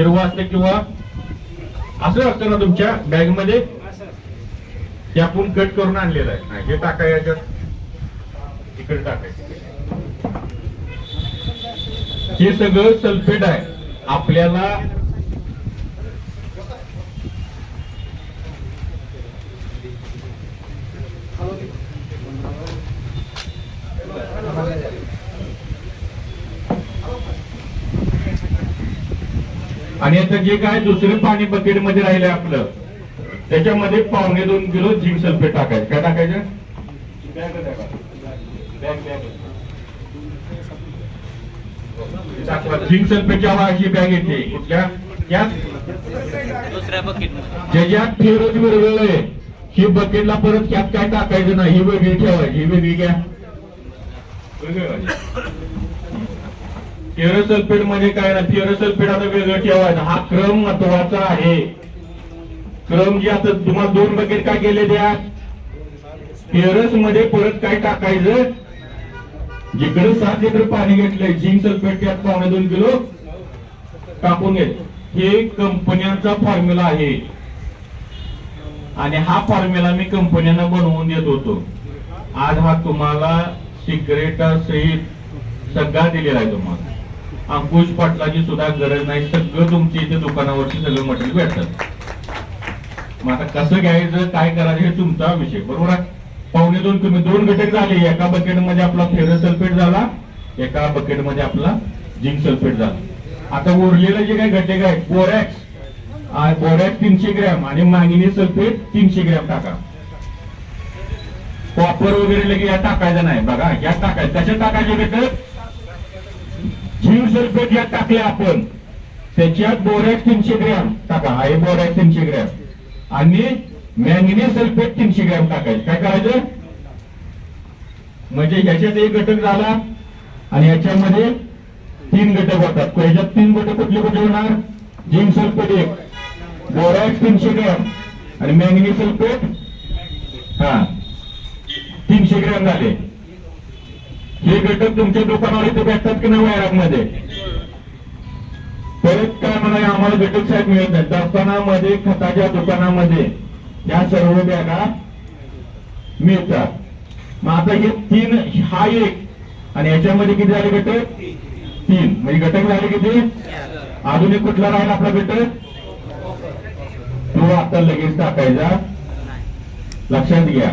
हिरवा असतं किंवा असं असतं ना तुमच्या बॅगमध्ये हे आपण कट करून आणलेलं आहे. नाही हे टाकाय याच्यात. इकडे टाकायचं हे सगळं सल्फेट आहे. आपल्याला आणि आता जे काय दुसरं पाणी बकेटमध्ये राहिलंय आपलं त्याच्यामध्ये पावणे दोन किलो झिंक सल्फेट टाकायचं काय टाकायचं बॅग टाका. Bag, bag. टाकवा. झिंक सल्फेटची हवा अशी बॅग येते कुठल्या ज्याच्यात फेरच विरघळलंय ही बकेटला परत त्यात काय टाकायचं नाही ही वेगळी ठेवायची ही वेगळी घ्या सल्फेटमध्ये म्हणजे काय ना सल्फेट आता वेगळं ठेवायचं हा क्रम महत्त्वाचा आहे. क्रम जे आता तुम्हाला दोन बकेट काय केले द्या फेरसमध्ये परत काय टाकायचं? जिकडे सात लिटर पाणी घेतलंय झिंक सल्फेट त्यात पावणे दोन किलो टाकून घेत हे कंपन्यांचा फॉर्म्युला आहे. आणि हा फॉर्म्युला मी कंपन्यांना बनवून देत होतो. आज हा तुम्हाला सिक्रेटा सहित सगळा दिलेला आहे तुम्हाला. अंकुश पाटलाची सुद्धा गरज नाही. सगळं तुमच्या इथे दुकानावरती सगळं मटेरियल भेटतात. मग आता कसं घ्यायचं काय करायचं हे तुमचा विषय बरोबर आहे? पावणे दोन कमी दोन घटक झाले. एका बकेटमध्ये आपला फेरस सल्फेट झाला एका बकेटमध्ये आपला जिंक सल्फेट झाला. आता उरलेलं जे काही घटक आहे बोरॅक्स बोरॅक्स तीनशे ग्रॅम आणि मांगिनी सल्फेट तीनशे ग्रॅम टाका. कॉपर वगैरे लगे यात टाकायचं नाही. बघा यात टाकायचं. कशा टाकायचे घटक? जीव सल्फेट यात टाकले आपण त्याच्यात बोरॅक्स तीनशे ग्रॅम टाका. आहे बोरॅक्स तीनशे ग्रॅम. आणि मॅंगनीज सल्फेट तीनशे ग्रॅम टाकायचं. काय करायचं? म्हणजे ह्याच्यात एक घटक झाला आणि ह्याच्यामध्ये तीन घटक होतात. ह्याच्यात तीन घटक कुठले कुठले होणार? जिंक सल्फेट एक बोरॅक्स तीनशे ग्रॅम आणि मॅंगनीज सल्फेट हा तीनशे ग्रॅम झाले. हे घटक तुमच्या दुकानावर इथे भेटतात की नाही वैरागमध्ये परत काय म्हणाले आम्हाला घटक साहेब मिळत नाही. दुकानामध्ये खताच्या दुकानामध्ये या सर्व बॅगा मिळतात. मग आता हे तीन हा एक आणि याच्यामध्ये किती झाले घटक? तीन. म्हणजे घटक झाले किती? अजून एक कुठला राहिला आपला घटक? तो आता लगेच टाकायचा. लक्षात घ्या.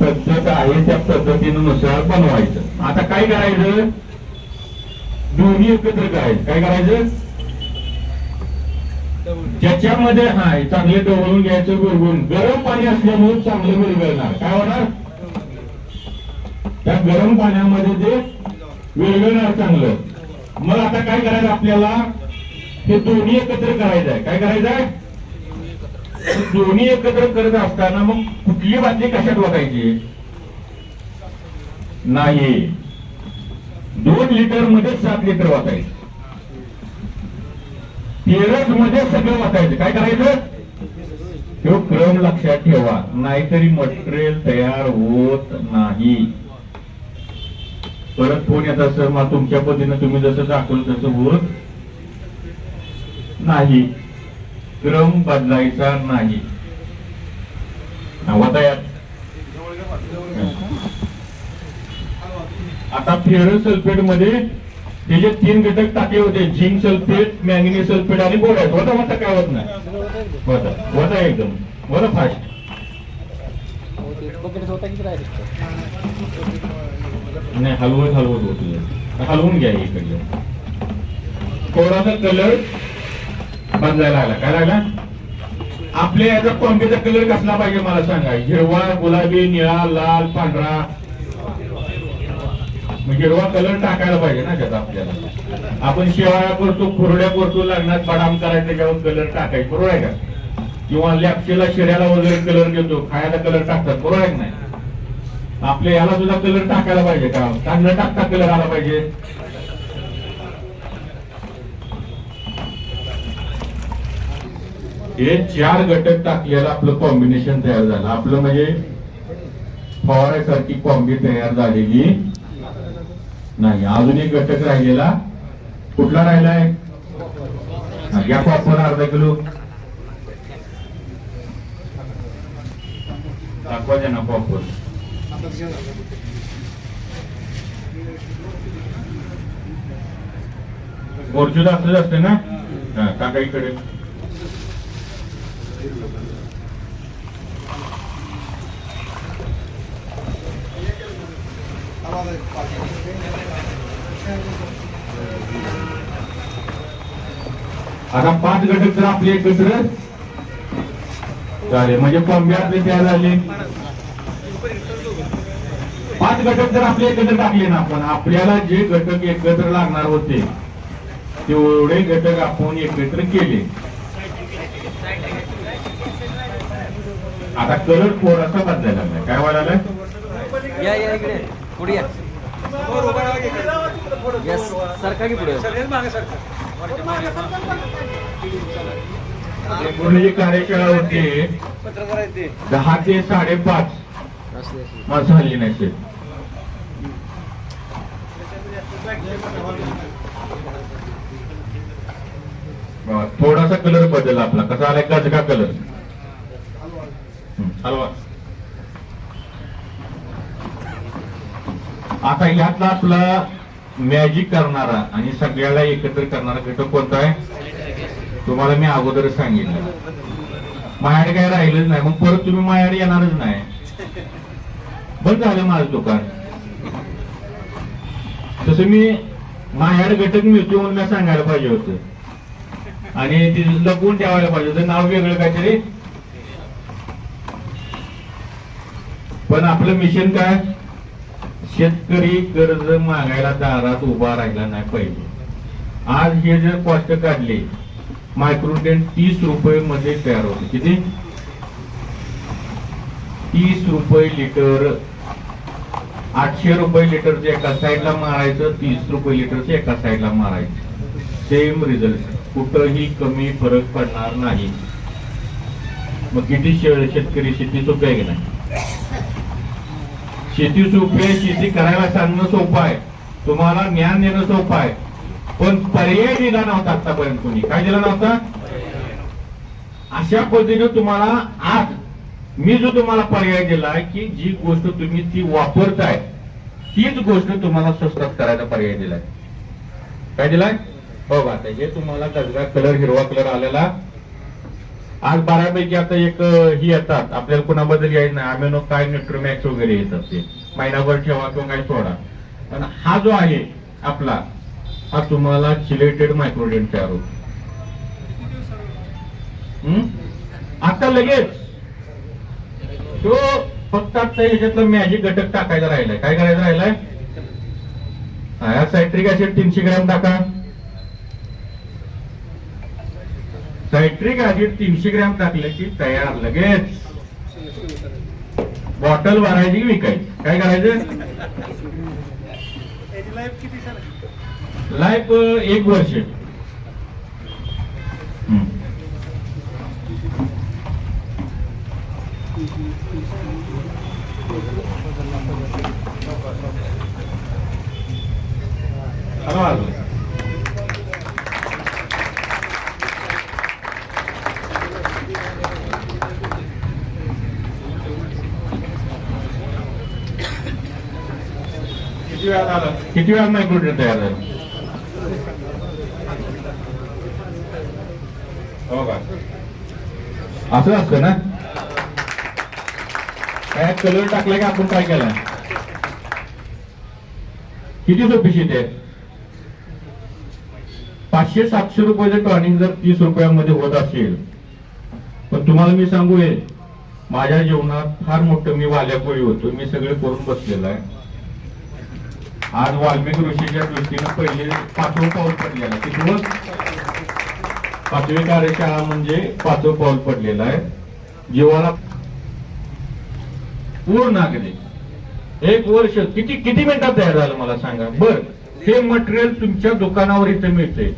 पद्धत आहे त्या पद्धतीनुसार बनवायचं. आता काय करायचं? दोन्ही एकत्र करायचं. काय करायचं? ज्याच्यामध्ये हा चांगले डवळून घ्यायचं गुरगुण गरम पाणी असल्यामुळे चांगलं विरघळणार. काय होणार? त्या गरम पाण्यामध्ये ते विरघळणार चांगलं. मग आता काय करायचं आपल्याला? हे दोन्ही एकत्र करायचं आहे. काय करायचं आहे? दोन्ही एकत्र करत असताना मग कुठली बातमी कशात वाटायची नाही. दोन लिटरमध्ये सात लिटर वाचायचं तेरसमध्ये सगळं वाचायचं काय करायचं? तो क्रम लक्षात ठेवा. नाहीतरी मटेरियल तयार होत नाही. परत फोन येत असं मग तुमच्या पद्धतीनं तुम्ही जसं दाखवलं तसं होत नाही. क्रम बदलायचा नाही. आता फेरो सल्फेटमध्ये त्याचे तीन घटक टाकले होते झिंक सल्फेट मॅंगनी सल्फेट आणि बोरायचं होता होता काय होत नाही? होता होता एकदम. बरं फास्ट नाही हलवत हलवत होत. हलवून घ्या इकडे कोराचा कलर बदलायला लागला. काय लागला? आपल्या याचा कॉम्बीचा कलर कसला पाहिजे मला सांगा? हिरवा गुलाबी निळा लाल पांढरा. मग हिरवा कलर टाकायला पाहिजे ना त्याचा आपल्याला. आपण शिवाळ्या करतो कुरड्या करतो लग्नात बडाम करायचं त्याच्यावर कलर टाकायचं. बरोबर आहे का? किंवा लॅपशीला शिऱ्याला वगैरे कलर देतो खायला कलर टाकतात. बरोबर आहे नाही? आपल्या याला सुद्धा कलर टाकायला पाहिजे का? चांगलं टाकता कलर आला पाहिजे. हे चार घटक टाकलेलं आपलं कॉम्बिनेशन तयार झालं. आपलं म्हणजे फवाऱ्यासारखी कॉम्बी तयार झालेली नाही. अजून एक घटक राहिलेला. कुठला राहिलाय? हा, या कॉपर अर्धा किलो. दाखवा द्या ना कॉपर गोरजू असलं असते ना? हा टाका इकडे. आता पाच घटक तर आपले एकत्र. चालेल म्हणजे कोंब्यातले तयार झाले. पाच घटक जर आपले एकत्र टाकले ना आपण आपल्याला जे घटक एकत्र लागणार होते तेवढे घटक आपण एकत्र केले. आता कलर थोडासा बदलायला लागलाय? काय व्हायला लागलाय या या इकडे. पुढे या. यस सरका की पुढे? पूर्ण जी कार्यशाळा होती दहा ते साडेपाच झाली नाही थोडासा कलर बदलला आपला. कसा आलाय? गजगा कलर हलवा आता यातला आपला मॅजिक करणारा आणि सगळ्याला एकत्र करणारा घटक कोणता आहे? तुम्हाला मी अगोदर सांगितलं. माझ्याकडे काय राहिलंच नाही. मग परत तुम्ही माझ्याकडे येणारच नाही. बंद झालं माझं दुकान. तसं मी माझ्याकडे घटक मिळतो म्हणून मी सांगायला पाहिजे होतं. आणि ते लपवून ठेवायला पाहिजे होतं. नाव वेगळं काहीतरी पण आपलं मिशन काय? शेतकरी कर्ज मागायला दारात उभा राहिला नाही पाहिजे. आज हे जर कॉस्ट काढले मायक्रोटेन तीस रुपये मध्ये तयार होते. किती? तीस रुपये लिटर आठशे रुपये लिटरचे एका साईडला मारायचं तीस रुपये लिटरचे एका साईडला मारायचं. सेम रिझल्ट कुठंही कमी फरक पडणार नाही. मग किती शेतकरी शेती सोपी आहे की नाही? शेती सोपी आहे शेती करायला सांगणं सोपं आहे. तुम्हाला ज्ञान देणं सोपं आहे. पण पर्याय दिला नव्हता आतापर्यंत कोणी. काय दिला नव्हता? अशा पद्धतीने तुम्हाला आज मी जो तुम्हाला पर्याय दिला की जी गोष्ट तुम्ही ती वापरताय तीच गोष्ट तुम्हाला स्वस्तात करायचा पर्याय दिलाय. काय दिलाय? हो आता हे तुम्हाला गजगा कलर हिरवा कलर आलेला आज बारापैकी आता एक ही येतात. आपल्याला कुणाबद्दल यायचं नाही. आम्ही काय नेट्रोमॅक्स वगैरे येतात ते महिनाभर ठेवा किंवा काय सोडा. पण हा जो आहे आपला हा तुम्हाला चिलेटेड मायक्रोडेंट तयार होतो. हम्म? आता लगेच. तो फक्त आता याच्यातला मॅजिक घटक टाकायचा राहिलाय. काय करायचं राहिलाय? सायट्रिक ऍसिड तीनशे ग्रॅम टाका. सायट्रिक ऍसिड तीनशे ग्रॅम टाकले की तयार लगेच. बॉटल भरायची विकायची? काय करायचं? लाईफ एक वर्ष. वेळात आलं. किती वेळात मायक्रोडेट तयार झालं हो का? असं असतं ना? काय कलर टाकलाय का आपण काय केलं किती सोपी शीट आहे? पाचशे सातशे रुपयाचं टॉनिक जर तीस रुपयामध्ये होत असेल पण तुम्हाला मी सांगू माझ्या जीवनात फार मोठं मी वाल्यापोळी होतो. मी सगळे करून बसलेलं आहे. आज वाल्मिक ऋषीच्या दृष्टीनं पहिले पाचवं पाऊल पडलेलं आहे. किती पाचवी कार्यशाळा म्हणजे पाचवं पाऊल पडलेलं आहे. जीवाला पूर्ण अगदी एक वर्ष किती किती मिनिटात तयार झालं मला सांगा? बर हे मटेरियल तुमच्या दुकानावर इथे मिळते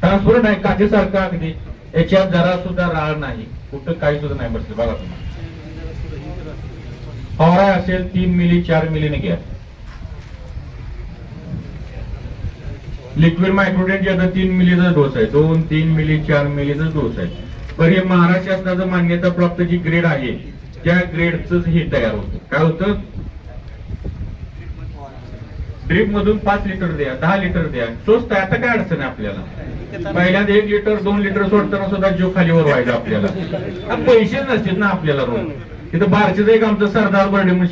ट्रान्सपरंट नाही काचेसारखं अगदी. याच्यात जरा सुद्धा राळ नाही. कुठं काही सुद्धा नाही बसलं. बघा तुम्ही. फवारा असेल तीन मिली चार मिलीने घ्या. लिक्विड मायक्रोडेंट आता तीन मिलीचा डोस आहे. दोन तीन मिली चार मिलीचा डोस आहे. पण हे महाराष्ट्र शासनाचं मान्यता प्राप्त जी ग्रेड आहे त्या ग्रेडच हे तयार होतं. काय होतं? ड्रीप मधून पाच लिटर द्या दहा लिटर द्या. स्वस्त आहे. आता काय अडचण आहे आपल्याला? पहिल्यांदा एक लिटर दोन लिटर सोडताना सुद्धा जीव खालीवर व्हायचा आपल्याला. पैसे नसतील ना आपल्याला रोज. तिथं बारचेच एक आमचं सरदार बर्डे म्हणून